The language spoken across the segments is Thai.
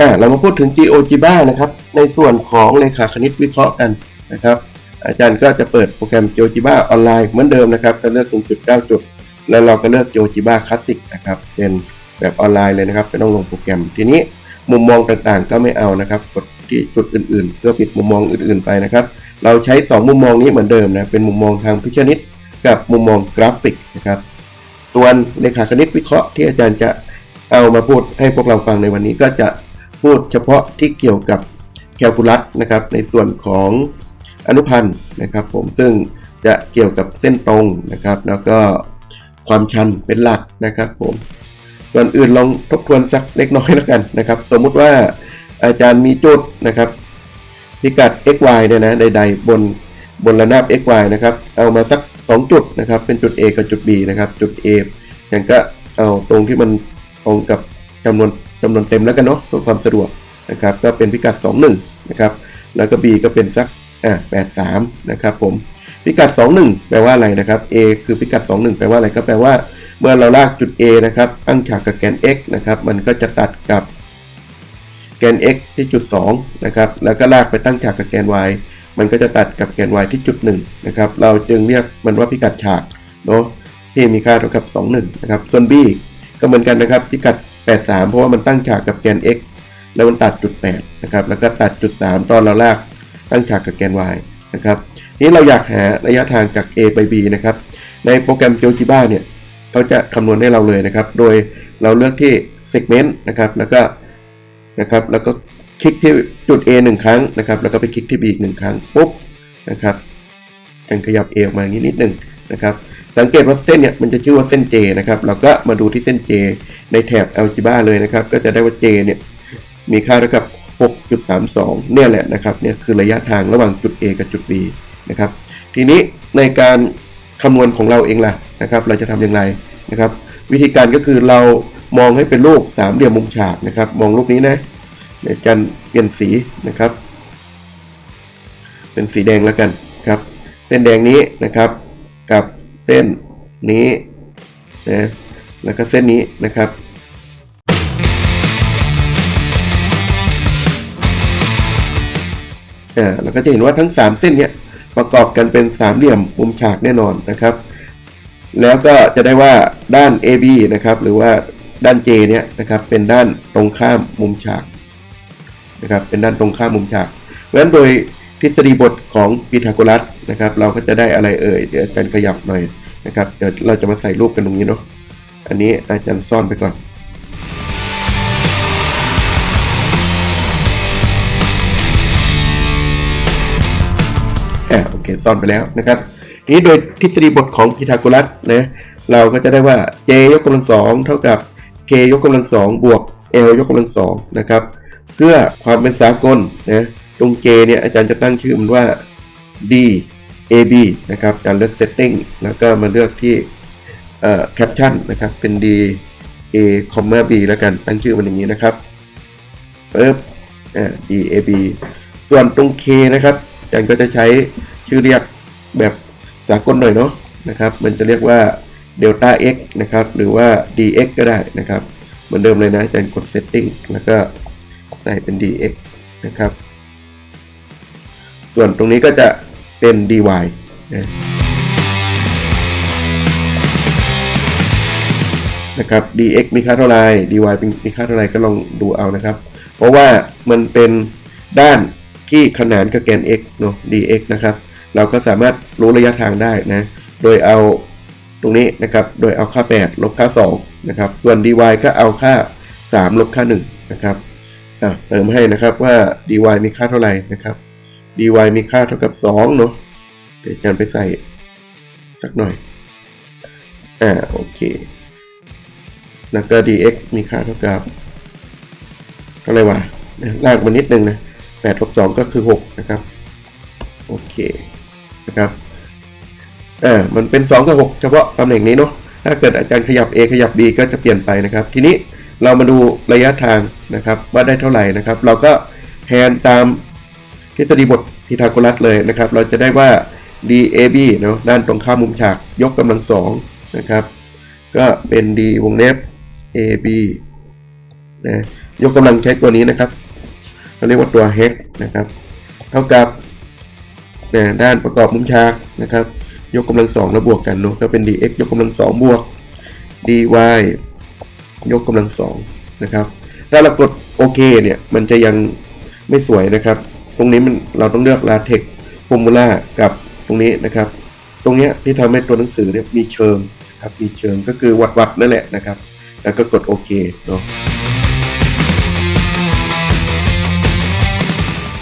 อ่าเรามาพูดถึง GeoGebra นะครับ ในส่วนของเลขาคณิตวิเคราะห์กันนะครับ อาจารย์ก็จะเปิดโปรแกรม GeoGebra ออนไลน์เหมือนเดิมนะครับก็เลือกตรงจุด9จุด แล้วเราก็เลือก GeoGebra Classic นะครับ เป็นแบบออนไลน์เลยนะครับไม่ต้องลงโปรแกรม ทีนี้มุมมองต่างๆ ก็ไม่เอานะครับ กดที่จุดอื่นๆ เพื่อปิดมุมมองอื่นๆไปนะครับ เราใช้ 2 มุมมองนี้เหมือนเดิมนะ เป็นมุมมองทางพิชนิตกับมุมมองกราฟิกนะครับ ส่วนเลขาคณิตวิเคราะห์ที่อาจารย์จะเอามาพูดให้พวกเราฟังในวันนี้ก็จะ พูดเฉพาะที่เกี่ยวกับแคลคูลัสนะครับ ในส่วนของอนุพันธ์นะครับ ผมซึ่งจะเกี่ยวกับเส้นตรงนะครับ แล้วก็ความชันเป็นหลักนะครับ ผมก่อนอื่นลองทบทวนสักเล็กน้อยแล้วกันนะครับ สมมุติว่าอาจารย์มีจุดนะครับ พิกัด x y เนี่ยนะใดๆบนบนระนาบ x y นะครับ เอามาสัก 2 จุดนะครับ เป็นจุด A กับจุด B นะครับ จุด A อย่างก็เอาตรงที่มันตรงกับจำนวน จำนวนเต็มแล้วกันเนาะเพื่อความสะดวกนะครับก็เป็นพิกัด 21 นะครับ แล้วก็ B ก็เป็นสักอ่า83 นะครับผมพิกัด 21 แปลว่าอะไรนะครับ A คือพิกัด 21 แปลว่าอะไรก็แปลว่า เมื่อเราลากจุด A นะครับตั้งฉากกับแกน x นะครับมันก็จะตัดกับแกน x ที่จุด 2 นะครับแล้วก็ลากไปตั้งฉากกับแกน y มันก็จะตัดกับแกน y ที่จุด 1 นะครับเราจึงเรียกมันว่าพิกัดฉากเนาะที่มีค่าเท่ากับ 21 นะครับส่วน b ก็เหมือนกันนะครับพิกัด 83 เพราะว่ามันตั้งฉากกับแกน x แล้วมันตัดจุด8นะครับแล้วก็ตัดจุด 3 ตอนเราลากตั้งฉากกับแกน y นะครับนี้เราอยากหาระยะทางจาก a ไป b นะครับในโปรแกรม GeoGebra เนี่ยเขาจะคำนวณให้เราเลยนะครับ โดยเราเลือกที่ segment นะครับแล้วก็นะครับแล้วก็คลิกที่จุด A หนึ่งครั้งนะครับแล้วก็ไปคลิกที่ B อีกหนึ่งครั้งปุ๊บนะครับจังขยับ A ออกมาอย่างนี้นิดหนึ่งนะครับ สังเกตว่าเส้นเนี่ยมันจะชื่อว่าเส้น J นะครับ เราก็มาดูที่เส้น J ในแถบ Algebra เลยนะครับ ก็จะได้ว่า J เนี่ยมีค่าเท่ากับ 6.32 เนี่ยแหละนะครับ เนี่ยคือระยะทางระหว่างจุด A กับจุด B นะครับ ทีนี้ในการคำนวณของเราเองล่ะนะครับ เราจะทำอย่างไรนะครับ วิธีการก็คือเรามองให้เป็นรูปสามเหลี่ยมมุมฉากนะครับ มองรูปนี้นะเดี๋ยจันเปลี่ยนสีนะครับ เป็นสีแดงแล้วกันครับ เส้นแดงนี้นะครับกับ เส้นนี้นะแล้วก็เส้นนี้นะครับอ่าเราก็จะเห็นว่าทั้ง 3 เส้นเนี้ยประกอบกันเป็นสามเหลี่ยมมุมฉากแน่นอนนะครับ แล้วก็จะได้ว่าด้าน AB นะครับหรือว่าด้าน J เนี่ยนะครับเป็นด้านตรงข้ามมุมฉากนะครับเป็นด้านตรงข้ามมุมฉากเพราะฉะนั้นโดยทฤษฎีบทของพีทาโกรัส นะครับ เราก็จะได้อะไรเอ่ย เดี๋ยวอาจารย์ขยับหน่อยนะครับ เดี๋ยวเราจะมาใส่รูปกันตรงนี้เนาะ อันนี้อาจารย์ซ่อนไปก่อนอ่าโอเคซ่อนไปแล้วนะครับทีนี้โดยทฤษฎีบทของพีทาโกรัสนะเราก็จะได้ว่า j ยกกำลังสองเท่ากับ k ยกกำลังสองบวก l ยกกำลังสองนะครับ เพื่อความเป็นสากลนะตรง j เนี่ยอาจารย์จะตั้งชื่อมันว่า d a b นะครับการเลือก setting แล้วก็มาเลือกที่เอ่อ caption นะครับเป็น d a b แล้วกันตั้งชื่อมันอย่างนี้นะครับปึ๊บอ่า d a b ส่วนตรง k นะครับอาจารย์ก็จะใช้ชื่อเรียกแบบสากลหน่อยเนาะนะครับ มันจะเรียกว่า delta x นะครับ หรือว่า dx ก็ได้นะครับ เหมือนเดิมเลยนะอาจารย์กด setting แล้วก็ใส่เป็น dx นะครับ ส่วนตรงนี้ก็จะ เป็น dy นะนะครับ dx มีค่าเท่าไร dy มีค่าเท่าไรก็ลองดูเอานะครับ เพราะว่ามันเป็นด้านที่ขนานกับแกน x เนาะ dx นะครับ เราก็สามารถรู้ระยะทางได้นะ โดยเอาตรงนี้นะครับ โดยเอาค่า 8 ลบค่า 2 นะครับ ส่วน dy ก็เอาค่า 3 ลบค่า 1 นะครับอะเติมให้นะครับว่า dy มีค่าเท่าไหร่นะครับ dy มีค่าเท่ากับ 2 เนาะเดี๋ยวอาจารย์ไปใส่สักหน่อย อ่า โอเค แล้วก็ dx มีค่าเท่ากับเท่าไหร่วะนะลากมานิดนึงนะ8ลบ2ก็คือ 6 นะครับ โอเคนะครับอ่ามันเป็น 2 กับ 6 เฉพาะตำแหน่งนี้เนาะถ้าเกิดอาจารย์ขยับ A ขยับ B ก็จะเปลี่ยนไปนะครับ ทีนี้เรามาดูระยะทางนะครับว่าได้เท่าไหร่นะครับ เราก็แทนตาม ทฤษฎีบทพีทาโกรัสเลยนะครับ เราจะได้ว่า DAB เนาะด้านตรงข้ามมุมฉากยกกำลังสองนะครับ ก็เป็น D วงเล็บ AB นะยกกำลังใช้ตัวนี้นะครับเขาเรียกว่าตัว h นะครับ เท่ากับนะด้านประกอบมุมฉากนะครับ ยกกำลังสองแล้วบวกกันเนาะก็เป็น dx ยกกำลังสองบวก dy ยกกำลังสองนะครับ ถ้าเรากดโอเคเนี่ย มันจะยังไม่สวยนะครับ ตรงนี้มันเราต้องเลือก latex formula กับตรงนี้นะครับ ตรงนี้ที่ทำให้ตัวหนังสือเนี่ยมีเชิงนะครับมีเชิงก็คือวัดวัดนั่นแหละนะครับ แล้วก็กดโอเคเนาะ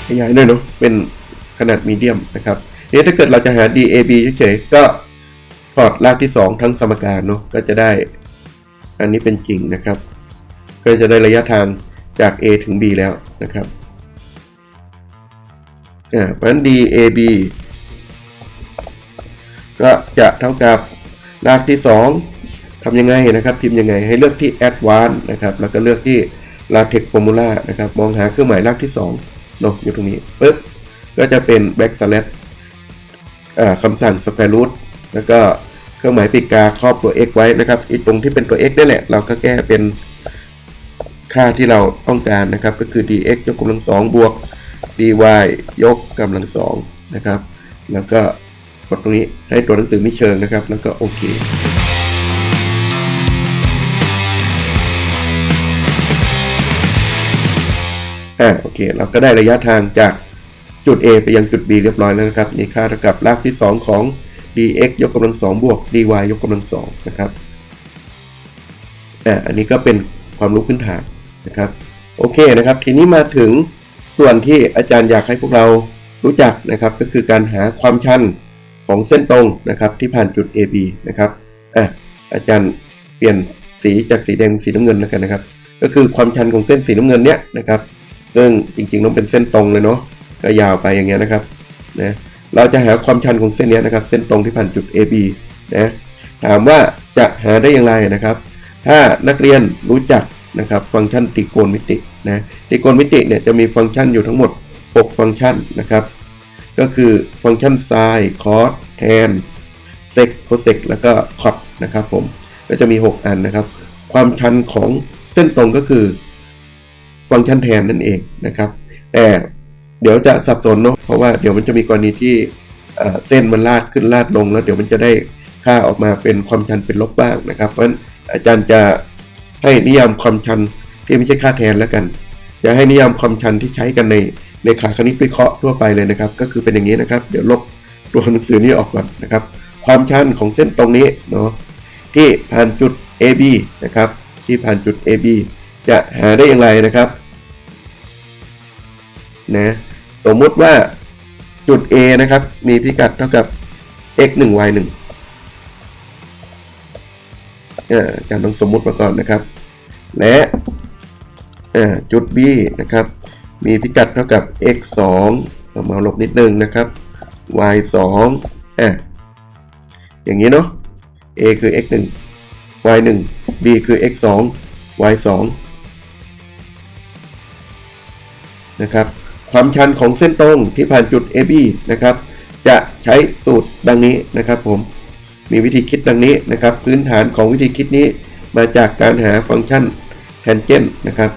ขยายหน่อยเนาะเป็นขนาดมีเดียมนะครับนี่ถ้าเกิดเราจะหา DAB เฉยๆก็พอร์ตรากที่ 2 ทั้งสมการเนาะก็จะได้ อันนี้เป็นจริงนะครับ ก็จะได้ระยะทางจาก A ถึง B แล้วนะครับ อ่าเพราะฉะนั้น DAB ก็จะเท่ากับรากที่ 2ทำยังไงนะครับพิมพ์ยังไงให้เลือกที่ Advanced นะครับแล้วก็เลือกที่ LaTeX Formula นะครับมองหาเครื่องหมายรากที่2เนาะอยู่ตรงนี้ปึ๊บก็จะเป็น backslash อ่าคำสั่ง square root แล้วก็เครื่องหมายปีกกาครอบตัว x ไว้นะครับอีตรงที่เป็นตัว x นี่แหละ เราก็แก้เป็นค่าที่เราต้องการนะครับ ก็คือ dx ยกกำลังสองบวก dy ยกกำลังสองนะครับ แล้วก็กดตรงนี้ให้ตัวหนังสือมีเชิงนะครับ แล้วก็โอเคอ่าโอเค เราก็ได้ระยะทางจากจุด A ไปยังจุด B เรียบร้อยแล้วนะครับมีค่าเท่ากับรากที่ 2 ของ dx ยกกำลัง2บวก dy ยกกำลัง2นะครับอ่าอันนี้ก็เป็นความรู้พื้นฐานนะครับ โอเคนะครับ ทีนี้มาถึง ส่วนที่อาจารย์อยากให้พวกเรารู้จักนะครับ ก็คือการหาความชันของเส้นตรงนะครับ ที่ผ่านจุด AB นะครับอะอาจารย์เปลี่ยนสีจากสีแดงสีน้ำเงินแล้วกันนะครับ ก็คือความชันของเส้นสีน้ำเงินเนี้ยนะครับ ซึ่งจริงๆต้องเป็นเส้นตรงเลยเนาะก็ยาวไปอย่างเงี้ยนะครับนะเราจะหาความชันของเส้นเนี้ยนะครับ เส้นตรงที่ผ่านจุด AB นะถามว่าจะหาได้อย่างไรนะครับ ถ้านักเรียนรู้จัก นะครับฟังก์ชันตรีโกณมิตินะตรีโกณมิติเนี่ยจะมีฟังก์ชันอยู่ทั้งหมด 6 ฟังก์ชันนะครับ ก็คือฟังก์ชัน sin cos tan sec cosec แล้วก็ cot นะครับผมก็จะมี 6 อันนะครับ ความชันของเส้นตรงก็คือ ฟังก์ชันแทนนั่นเองนะครับ แต่เดี๋ยวจะสับสนเนาะเพราะว่าเดี๋ยวมันจะมีกรณีที่เส้นมันลาดขึ้นลาดลงแล้วเดี๋ยวมันจะได้ค่าออกมาเป็นความชันเป็นลบบ้างนะครับ เพราะฉะนั้นอาจารย์จะ ให้นิยามความชันที่ไม่ใช่ค่าแทนแล้วกัน จะให้นิยามความชันที่ใช้กันในในขาคณิตวิเคราะห์ทั่วไปเลยนะครับ ก็คือเป็นอย่างนี้นะครับ เดี๋ยวลบตัวหนังสือนี้ออกก่อนนะครับ ความชันของเส้นตรงนี้เนาะที่ผ่านจุด AB นะครับ ที่ผ่านจุด AB จะหาได้อย่างไรนะครับนะสมมุติว่าจุด A นะครับ มีพิกัดเท่ากับ x 1 y 1อ่าการต้องสมมุติมาก่อนนะครับ และจุด B นะครับ มีพิกัดเท่ากับ x 2เอามาลบนิดนึงนะครับ y 2อะอย่างนี้เนาะ a คือ x 1 y 1 b คือ x 2 y 2นะครับความชันของเส้นตรงที่ผ่านจุด AB นะครับ จะใช้สูตรดังนี้นะครับผม มีวิธีคิดดังนี้นะครับ พื้นฐานของวิธีคิดนี้มาจากการหาฟังก์ชัน แทนเจนนะครับ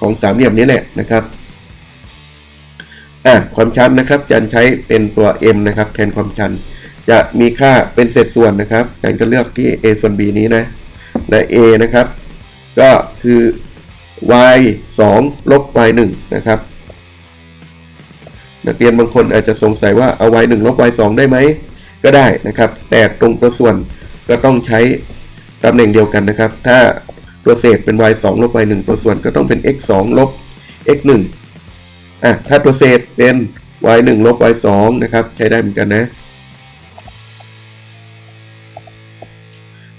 ของสามเหลี่ยมนี้แหละนะครับอะความชันนะครับจารย์ใช้เป็นตัว m นะครับ แทนความชัน จะมีค่าเป็นเศษส่วนนะครับจารย์ก็เลือกที่ a ส่วน b นี้นะและ a นะครับ ก็คือ y 2ลบ y 1นะครับนักเรียนบางคนอาจจะสงสัยว่าเอา y 1ลบ y 2ได้ไหมก็ได้นะครับ แต่ตรงตัวส่วนก็ต้องใช้ตำแหน่งเดียวกันนะครับ ถ้า ตัวเศษเป็น y 2ลบ y 1ตัวส่วนก็ต้องเป็น x 2ลบ x 1อะถ้าตัวเศษเป็น y 1ลบ y 2นะครับ ใช้ได้เหมือนกันนะ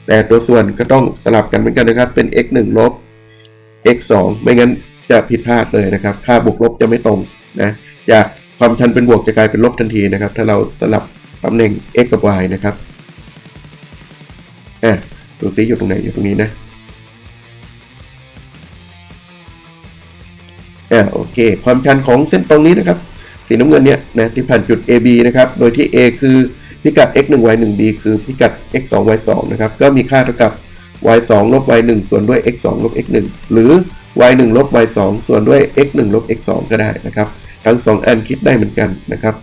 แต่ตัวส่วนก็ต้องสลับกันเหมือนกันนะครับ เป็น x 1ลบ x 2ไม่งั้นจะผิดพลาดเลยนะครับ ค่าบวกลบจะไม่ตรงนะ จากความชันเป็นบวกจะกลายเป็นลบทันทีนะครับ ถ้าเราสลับตำแหน่ง x กับ y นะครับอะดูซิอยู่ตรงไหนอยู่ตรงนี้นะ อ่าโอเค ความชันของเส้นตรงนี้นะครับ สีน้ำเงินเนี่ยนะที่ผ่านจุด AB นะครับ โดยที่ A คือพิกัด x 1 y 1 b คือพิกัด x 2 y 2นะครับ ก็มีค่าเท่ากับ y 2ลบ y 1ส่วนด้วย x 2ลบ x 1หรือ y 1ลบ y 2ส่วนด้วย x 1ลบ x 2ก็ได้นะครับ ทั้ง 2 อันคิดได้เหมือนกันนะครับ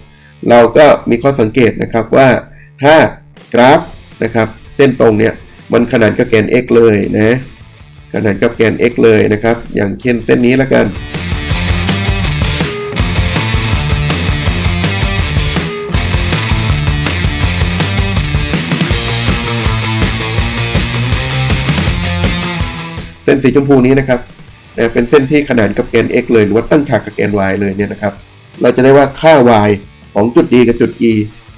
เราก็มีข้อสังเกตนะครับว่าถ้ากราฟนะครับเส้นตรงเนี่ยมันขนานกับแกน x เลยนะขนานกับแกน x เลยนะครับ อย่างเช่นเส้นนี้แล้วกัน ส้นสีชมพูนี้นะครับเป็นเส้นที่ขนานกับแกน x เลยหรือว่าตั้งฉากกับแกน y เลยเนี่ยนะครับ เราจะได้ว่าค่า y ของจุด d กับจุด e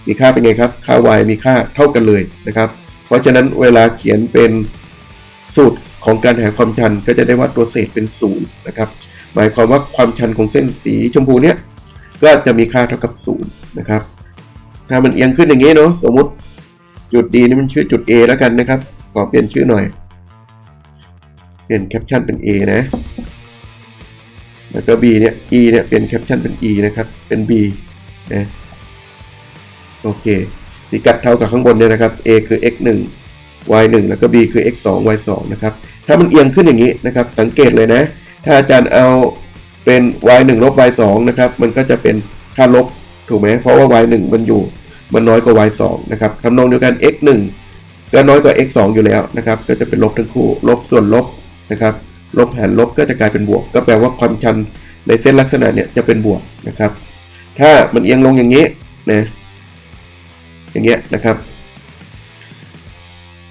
มีค่าเป็นไงครับ ค่า y มีค่าเท่ากันเลยนะครับ เพราะฉะนั้นเวลาเขียนเป็นสูตรของการหาความชันก็จะได้ว่าตัวเศษเป็นศูนย์นะครับ หมายความว่าความชันของเส้นสีชมพูเนี้ยก็จะมีค่าเท่ากับศูนย์นะครับ ถ้ามันเอียงขึ้นอย่างนี้เนาะสมมติจุด d นี่มันชื่อจุด a แล้วกันนะครับ ขอเปลี่ยนชื่อหน่อย ปลี่ยนแคปชั่นเป็น A นะ แล้วก็ B เนี่ย E เนี่ย เปลี่ยนแคปชั่นเป็น E นะครับ เป็น B นะ โอเคพิกัดเท่ากับข้างบนเนี่ยนะครับ A คือ x 1 y 1แล้วก็ B คือ x 2 y 2นะครับ ถ้ามันเอียงขึ้นอย่างนี้นะครับ สังเกตเลยนะ ถ้าอาจารย์เอาเป็น y 1ลบ y 2นะครับ มันก็จะเป็นค่าลบ ถูกไหม เพราะว่า y 1มันอยู่ มันน้อยกว่า y 2นะครับทำนองเดียวกัน x 1ก็น้อยกว่า x 2อยู่แล้วนะครับ ก็จะเป็นลบทั้งคู่ ลบส่วนลบ นะครับลบหารลบก็จะกลายเป็นบวก ก็แปลว่าความชันในเส้นลักษณะเนี่ยจะเป็นบวกนะครับ ถ้ามันเอียงลงอย่างนี้นะอย่างเงี้ยนะครับ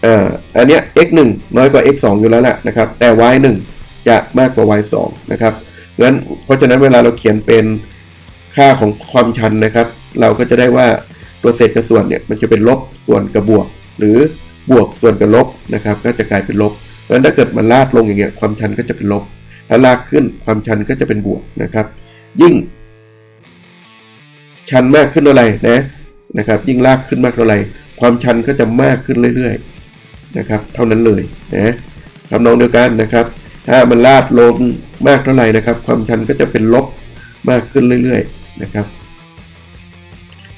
อ่าอันเนี้ย x 1น้อยกว่า x 2อยู่แล้วแหละนะครับ แต่ y 1จะมากกว่า y 2นะครับงั้นเพราะฉะนั้นเวลาเราเขียนเป็นค่าของความชันนะครับ เราก็จะได้ว่าตัวเศษกับส่วนเนี่ยมันจะเป็นลบส่วนกับบวก หรือบวกส่วนกับลบนะครับ ก็จะกลายเป็นลบ นั้นถ้าเกิดมันลาดลงอย่างเงี้ยความชันก็จะเป็นลบ ถ้าลากขึ้นความชันก็จะเป็นบวกนะครับ ยิ่ง ชันมากขึ้นเท่าไหร่นะนะครับ ยิ่งลากขึ้นมากเท่าไหร่ความชันก็จะมากขึ้นเรื่อยๆนะครับ เท่านั้นเลยนะทำนองเดียวกันนะครับ ถ้ามันลาดลงมากเท่าไหร่นะครับ ความชันก็จะเป็นลบมากขึ้นเรื่อยๆนะครับ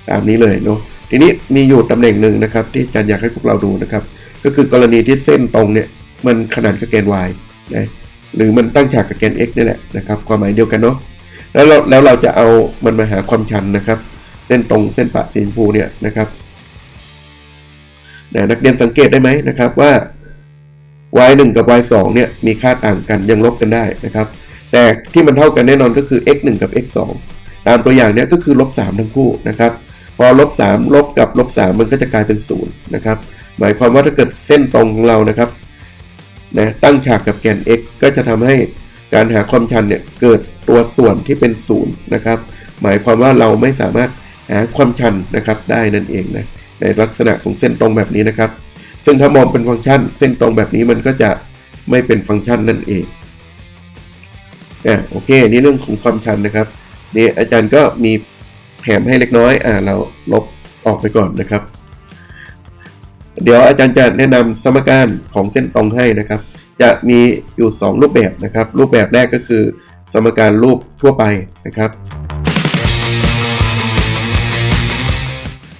ตามนี้เลยเนาะทีนี้มีอยู่ตำแหน่งหนึ่งนะครับ ที่อาจารย์อยากให้พวกเราดูนะครับ ก็คือกรณีที่เส้นตรงเนี่ย มันขนานกับแกน y นะหรือมันตั้งฉากกับแกน x นี่แหละนะครับความหมายเดียวกันเนาะแล้วเราแล้วเราจะเอามันมาหาความชันนะครับ เส้นตรงเส้นปะสีชมพูเนี่ยนะครับนะนักเรียนสังเกตได้ไหมนะครับว่า y 1กับ y 2เนี่ยมีค่าต่างกันยังลบกันได้นะครับ แต่ที่มันเท่ากันแน่นอนก็คือ x 1กับ x 2ตามตัวอย่างเนี้ยก็คือลบ3ทั้งคู่นะครับพอลบ3ลบกับลบ3มันก็จะกลายเป็น0นะครับหมายความว่าถ้าเกิดเส้นตรงของเรานะครับ นะตั้งฉากกับแกน x ก็จะทำให้การหาความชันเนี่ยเกิดตัวส่วนที่เป็น0นะครับ หมายความว่าเราไม่สามารถหาความชันนะครับได้นั่นเองนะในลักษณะของเส้นตรงแบบนี้นะครับ ซึ่งถ้ามองเป็นฟังก์ชัน เส้นตรงแบบนี้มันก็จะไม่เป็นฟังก์ชันนั่นเองอะโอเคนี่เรื่องของความชันนะครับนี่อาจารย์ก็มีแถมให้เล็กน้อยอ่าเราลบออกไปก่อนนะครับ เดี๋ยวอาจารย์จะแนะนำสมการของเส้นตรงให้นะครับ จะมีอยู่ 2 รูปแบบนะครับ รูปแบบแรกก็คือ สมการรูปทั่วไปนะครับ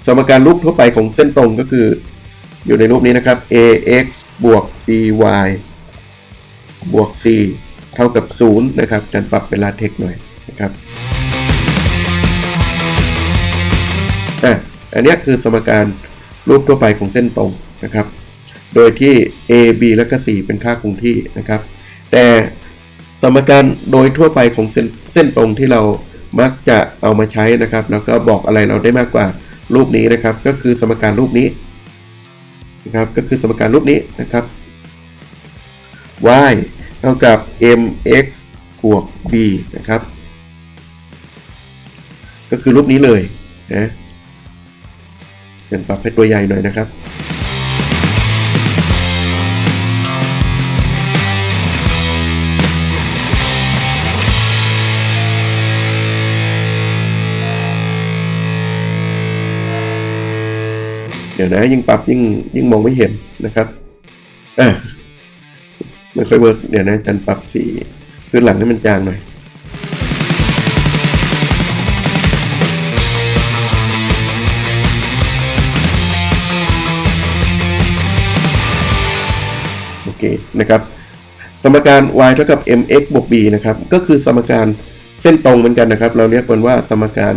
สมการรูปทั่วไปของเส้นตรงก็คือ อยู่ในรูปนี้นะครับ ax บวก by บวก c เท่ากับ 0 นะครับอาจารย์ปรับเป็นลาเทคหน่อยนะครับอะอันนี้คือสมการ รูปทั่วไปของเส้นตรงนะครับ โดยที่ a b และก็ c เป็นค่าคงที่นะครับ แต่สมการโดยทั่วไปของเส้นเส้นตรงที่เรามักจะเอามาใช้นะครับ แล้วก็บอกอะไรเราได้มากกว่ารูปนี้นะครับ ก็คือสมการรูปนี้นะครับ ก็คือสมการรูปนี้นะครับ y เท่ากับ mx บวก b นะครับ ก็คือรูปนี้เลยนะ เป็นปรับให้ตัวใหญ่หน่อยนะครับเดี๋ยวนะยิ่งปรับยิ่งยิ่งมองไม่เห็นนะครับอะไม่ค่อยเวิร์กเดี๋ยวนะจันปรับสีพื้นหลังให้มันจางหน่อย โอเคนะครับสมการ y เท่ากับ mx บวก b นะครับก็คือสมการเส้นตรงเหมือนกันนะครับ เราเรียกมันว่าสมการ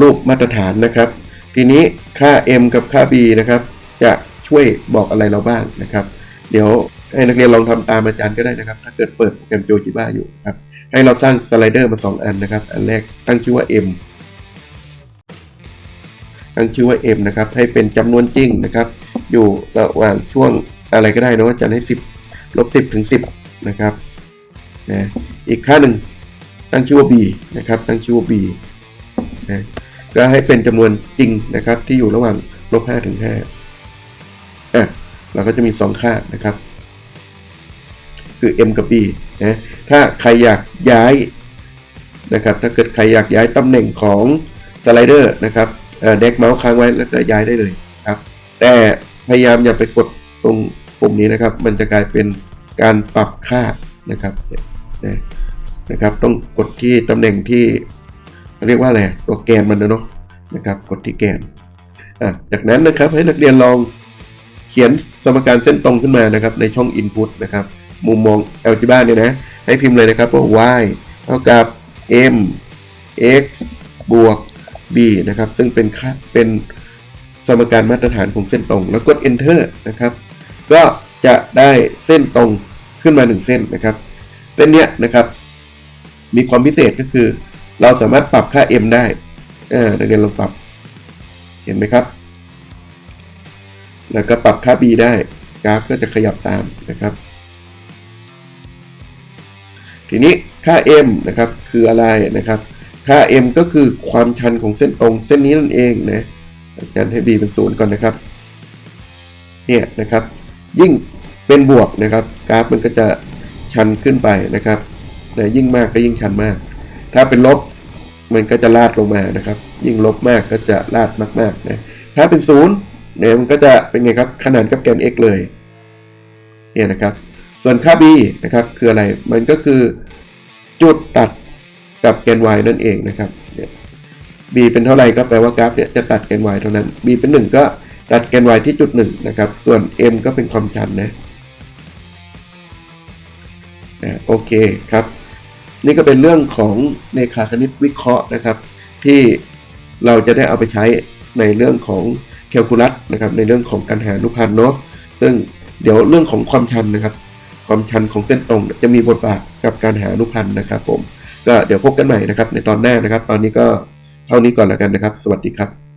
รูปมาตรฐานนะครับ ทีนี้ค่า m กับค่า b นะครับ จะช่วยบอกอะไรเราบ้างนะครับ เดี๋ยวให้นักเรียนลองทำตามอาจารย์ก็ได้นะครับ ถ้าเกิดเปิดโปรแกรมโจจิบ้าอยู่ครับ ให้เราสร้างสไลเดอร์มา 2 อันนะครับ อันแรกตั้งชื่อว่า m ตั้งชื่อว่า m นะครับ ให้เป็นจำนวนจริงนะครับ อยู่ระหว่างช่วง อะไรก็ได้นะว่าจะให้ 10ลบ10ถึง10นะครับนะอีกค่าหนึ่งตั้งชื่อว่า b นะครับตั้งชื่อว่า b นะก็ให้เป็นจำนวนจริงนะครับที่อยู่ระหว่างลบ5ถึง5อะเราก็จะมี 2 ค่านะครับ คือ m กับ b นะถ้าใครอยากย้ายนะครับถ้าเกิดใครอยากย้ายตำแหน่งของสไลเดอร์นะครับเอ่อเด็กเมาส์ค้างไว้แล้วก็ย้ายได้เลยครับแต่พยายามอย่าไปกด ตรงปุ่มนี้นะครับ มันจะกลายเป็นการปรับค่านะครับนะนะครับ ต้องกดที่ตำแหน่งที่เรียกว่าอะไรตัวแกนมันนะเนาะนะครับ กดที่แกนอะจากนั้นนะครับให้นักเรียนลองเขียนสมการเส้นตรงขึ้นมานะครับ ในช่อง input นะครับ มุมมอง algebra เนี่ยนะ ให้พิมพ์เลยนะครับว่า y เท่ากับ m x บวก b นะครับ ซึ่งเป็นค่าเป็นสมการมาตรฐานของเส้นตรง แล้วกด enter นะครับ ก็จะได้เส้นตรงขึ้นมา 1 เส้นนะครับ เส้นเนี้ยนะครับ มีความพิเศษก็คือ เราสามารถปรับค่า m ได้อ่านักเรียนลองปรับ เห็นไหมครับ แล้วก็ปรับค่า b ได้กราฟก็จะขยับตามนะครับ ทีนี้ค่า m นะครับคืออะไรนะครับ ค่า m ก็คือความชันของเส้นตรงเส้นนี้นั่นเองนะอาจารย์ให้ b เป็นศูนย์ก่อนนะครับ เนี่ยนะครับ ยิ่งเป็นบวกนะครับกราฟมันก็จะชันขึ้นไปนะครับนะยิ่งมากก็ยิ่งชันมาก ถ้าเป็นลบมันก็จะลาดลงมานะครับ ยิ่งลบมากก็จะลาดมากๆนะถ้าเป็นศูนย์เนี่ยมันก็จะเป็นไงครับขนานกับแกน x เลยเนี่ยนะครับ ส่วนค่า b นะครับคืออะไรมันก็คือจุดตัดกับแกน y นั่นเองนะครับเนี่ย b เป็นเท่าไหร่ก็แปลว่ากราฟเนี่ยจะตัดแกน y เท่านั้น b เป็น 1 ก็ ตัดแกน y ที่จุด 1 นะครับ ส่วน m ก็เป็นความชันนะอ่าโอเคครับ นี่ก็เป็นเรื่องของเลขาคณิตวิเคราะห์นะครับ ที่เราจะได้เอาไปใช้ในเรื่องของแคลคูลัสนะครับ ในเรื่องของการหาอนุพันธ์เนาะซึ่งเดี๋ยวเรื่องของความชันนะครับ ความชันของเส้นตรงจะมีบทบาทกับการหาอนุพันธ์นะครับผมก็เดี๋ยวพบกันใหม่นะครับในตอนหน้านะครับ ตอนนี้ก็เท่านี้ก่อนแล้วกันนะครับ สวัสดีครับ